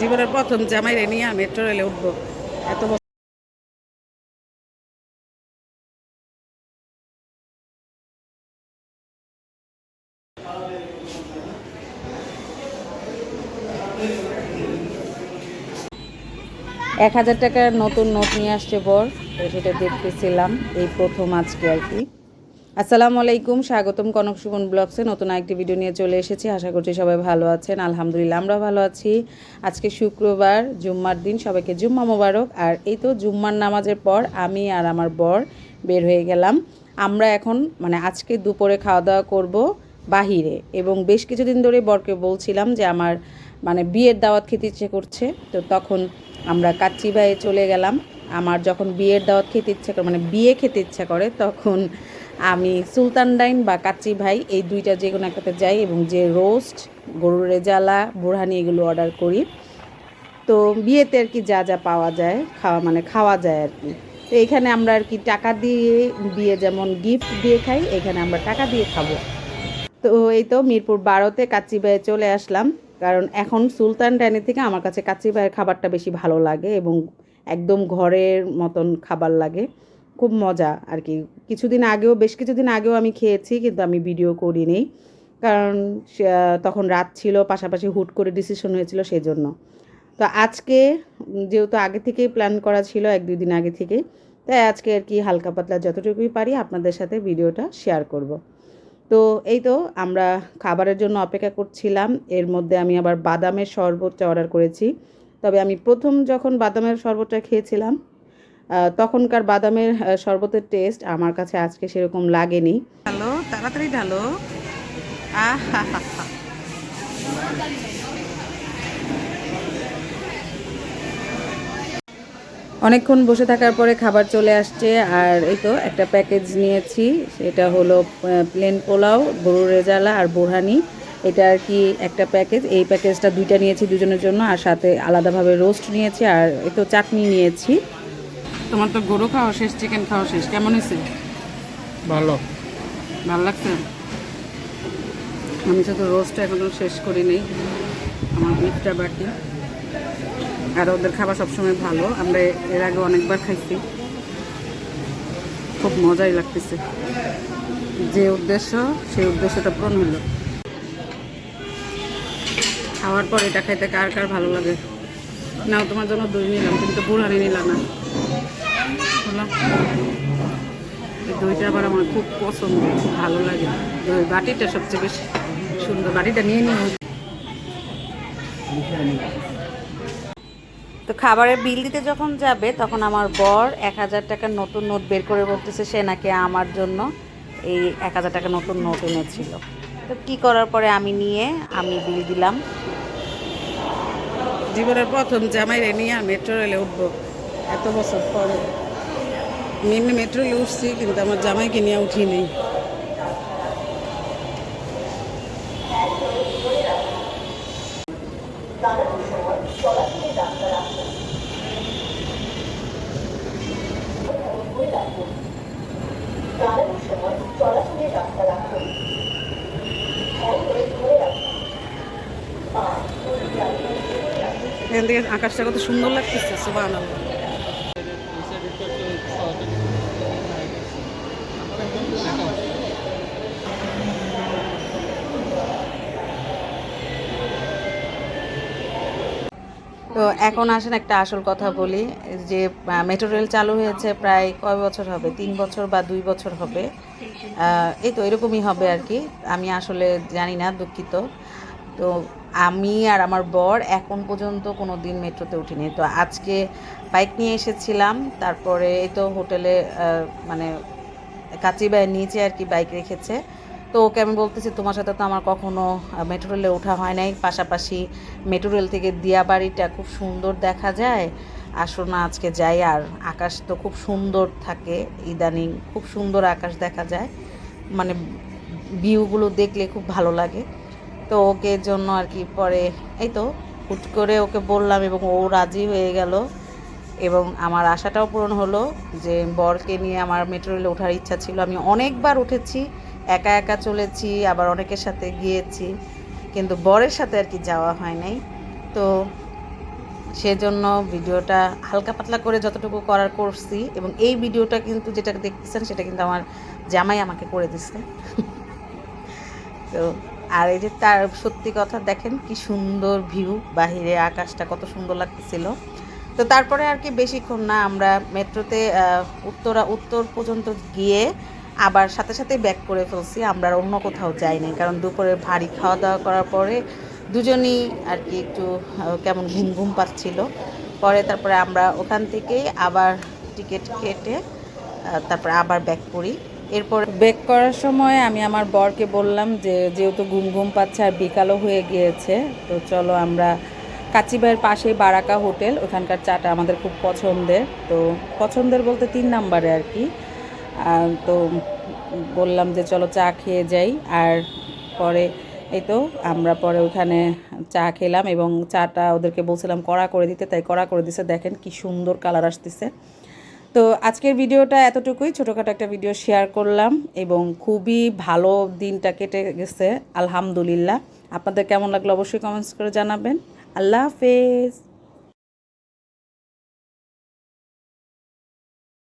জীবনের প্রথম জামাইরে নিয়ে মেট্রো রেলে উঠবো। এত এক হাজার টাকার নতুন নোট নিয়ে আসছে বর সেটা দেখতেছিলাম, এই প্রথম আজকে আর কি। আসসালামু আলাইকুম, স্বাগতম কনক সুমন ব্লগসে। নতুন একটি ভিডিও নিয়ে চলে এসেছি। আশা করছি সবাই ভালো আছেন। আলহামদুলিল্লাহ আমরা ভালো আছি। আজকে শুক্রবার, জুম্মার দিন। সবাইকে জুম্মা মোবারক। আর এই তো জুম্মার নামাজের পর আমি আর আমার বর বের হয়ে গেলাম। আমরা এখন মানে আজকে দুপুরে খাওয়া দাওয়া করব বাহিরে। এবং বেশ কিছুদিন ধরে বরকে বলছিলাম যে আমার মানে বিয়ের দাওয়াত খেতে ইচ্ছে করছে। তো তখন আমরা কাচ্চি ভাইয়ে চলে গেলাম। আমার যখন বিয়ের দাওয়াত খেতে ইচ্ছা করে মানে বিয়ে খেতে ইচ্ছা করে, তখন আমি সুলতান ডাইন বা কাচ্চি ভাই, এই দুইটা যে কোনো একটাতে যাই এবং যে রোস্ট, গরুর রেজালা বুড়হানি এগুলো অর্ডার করি। তো বিয়েতে আর কি যা যা পাওয়া যায়, খাওয়া মানে খাওয়া যায় আর কি। তো এখানে আমরা আর কি টাকা দিয়ে বিয়ে যেমন গিফট দিয়ে খাই, এখানে আমরা টাকা দিয়ে খাব। তো এই তো মিরপুর বারোতে কাচ্চি ভাইয়ে চলে আসলাম, কারণ এখন সুলতান ডাইনের থেকে আমার কাছে কাচ্চি ভাইয়ের খাবারটা বেশি ভালো লাগে এবং একদম ঘরের মতন খাবার লাগে। খুব মজা আর কি কিছুদিন আগেও, বেশ কিছুদিন আগেও আমি খেয়েছি, কিন্তু আমি ভিডিও করিনি। কারণ তখন রাত ছিল, পাশাপাশি হুট করে ডিসিশন হয়েছিল সেই জন্য তো আজকে, যেহেতু আগে থেকেই প্ল্যান করা ছিল, এক দুই দিন আগে থেকে তাই আজকে আর কি হালকা পাতলা যতটুকুই পারি আপনাদের সাথে ভিডিওটা শেয়ার করব। তো এই তো, আমরা খাবারের জন্য অপেক্ষা করছিলাম। এর মধ্যে আমি আবার বাদামের শরবতটা অর্ডার করেছি। তবে আমি প্রথম যখন বাদামের শরবতটা খেয়েছিলাম তখনকার বাদামের শরবতের টেস্ট আমার কাছে আজকে সেরকম লাগেনি। হ্যালো তাড়াতাড়ি ঢালো। অনেকক্ষণ বসে থাকার পরে খাবার চলে আসছে, আর এই তো একটা প্যাকেজ নিয়েছি। সেটা হলো প্লেন পোলাও, গরুর রেজালা আর বোরহানি। এটা আর কি একটা প্যাকেজ এই প্যাকেজটা দুইটা নিয়েছি দুজনের জন্য, আর সাথে আলাদাভাবে রোস্ট নিয়েছি, আর এই তো চাটনি নিয়েছি। তোমার তো গরু খাওয়া শেষ চিকেন খাওয়া শেষ। কেমন হয়েছে? ভালো। ভালো লাগছে? আমি শুধু রোস্টটা এখনও শেষ করি নেই। আমার বিফটা বাকি। আর ওদের খাবার সবসময় ভালো। আমরা এর আগে অনেকবার খাইছি। খুব মজাই লাগতেছে। যে উদ্দেশ্য সেই উদ্দেশ্যটা পূরণ হলো। খাওয়ার পর এটা খাইতে কার কার ভালো লাগে? নাও, তোমার জন্য দই নিলাম, তুমি কিন্তু বুড়ানি নিলাম না। দইটা আবার আমার খুব পছন্দ, ভালো লাগে। দই বাটিটা সবচেয়ে বেশি সুন্দর, বাটিটা নিয়ে নিয়ে তো খাবারের বিল দিতে যখন যাবে, তখন আমার বর এক হাজার টাকার নতুন নোট বের করে বলতেছে, সে নাকি আমার জন্য এই এক হাজার টাকা নতুন নোট এনেছিল। তো কি করার পরে আমি নিয়ে আমি বিল দিলাম। জীবনের প্রথম জামাইরে নিয়ে আর মেট্রো রেলে উঠবো। এত বছর পরে। আমি এমনি মেট্রো রেলে উঠছি, কিন্তু আমার জামাইকে নিয়ে উঠি নেই। এখান থেকে আকাশটা কত সুন্দর লাগতেছে তো এখন আসেন একটা আসল কথা বলি, যে মেট্রো রেল চালু হয়েছে প্রায় কয় বছর হবে? তিন বছর বা দুই বছর হবে। এই তো এরকমই হবে আর কি। আমি আসলে জানি না, দুঃখিত। তো আমি আর আমার বর এখন পর্যন্ত কোনো দিন মেট্রোতে উঠিনি। তো আজকে বাইক নিয়ে এসেছিলাম, তারপরে এই তো হোটেলে মানে কাচিবাই নিচে আর কি বাইক রেখেছে। তো ওকে আমি বলতেছি, তোমার সাথে তো আমার কখনো মেট্রো রেলে ওঠা হয় নাই। পাশাপাশি মেট্রো রেল থেকে দিয়াবাড়িটা খুব সুন্দর দেখা যায়। আসো না, আজকে যাই। আর আকাশ তো খুব সুন্দর থাকে, ইদানিং খুব সুন্দর আকাশ দেখা যায়। মানে ভিউগুলো দেখলে খুব ভালো লাগে। তো ওকে জন্য আর কি পরে, এই তো হুট করে ওকে বললাম এবং ও রাজি হয়ে গেল। এবং আমার আশাটাও পূরণ হলো যে বরকে নিয়ে আমার মেট্রো রেলে ওঠার ইচ্ছা ছিল। আমি অনেকবার উঠেছি, একা একা চলেছি, আবার অনেকের সাথে গিয়েছি, কিন্তু বরের সাথে আর কি যাওয়া হয় নাই। তো সেজন্য ভিডিওটা হালকা পাতলা করে যতটুকু করার করছি এবং এই ভিডিওটা কিন্তু যেটা দেখতেছেন সেটা কিন্তু আমার জামাই আমাকে করে দিছে। তো আর এই যে তার সত্যি কথা দেখেন কি সুন্দর ভিউ বাহিরে আকাশটা কত সুন্দর লাগতেছিল। তো তারপরে আর কি বেশিক্ষণ না, আমরা মেট্রোতে উত্তরা, উত্তর পর্যন্ত গিয়ে আবার সাথে সাথে ব্যাক করে ফেলছি, আমরা অন্য কোথাও যাইনি কারণ দুপুরে ভারী খাওয়া দাওয়া করার পরে দুজনই আর কি একটু কেমন ঘুম ঘুম পাচ্ছিল। পরে তারপরে আমরা ওখান থেকেই আবার টিকিট কেটে তারপরে আবার ব্যাক করি। এরপর ব্যাক করার সময় আমি আমার বরকে বললাম যে, যেহেতু ঘুম ঘুম পাচ্ছে আর বিকালও হয়ে গিয়েছে, তো চলো আমরা কাচিবাইয়ের পাশে বারাকা হোটেল, ওখানকার চাটা আমাদের খুব পছন্দের। তো পছন্দের বলতে তিন নাম্বারে আর কি। তো বললাম যে, চলো চা খেয়ে যাই। আর পরে, এই তো আমরা পরে ওখানে চা খেলাম এবং চাটা ওদেরকে বলছিলাম কড়া করে দিতে, তাই কড়া করে দিছে। দেখেন কি সুন্দর কালার আসতেছে। তো আজকের ভিডিওটা এতটুকুই। ছোটোখাটো একটা ভিডিও শেয়ার করলাম এবং খুবই ভালো দিনটা কেটে গেছে, আলহামদুলিল্লাহ। আপনাদের কেমন লাগল অবশ্যই কমেন্টস করে জানাবেন। আল্লাহ হাফেজ।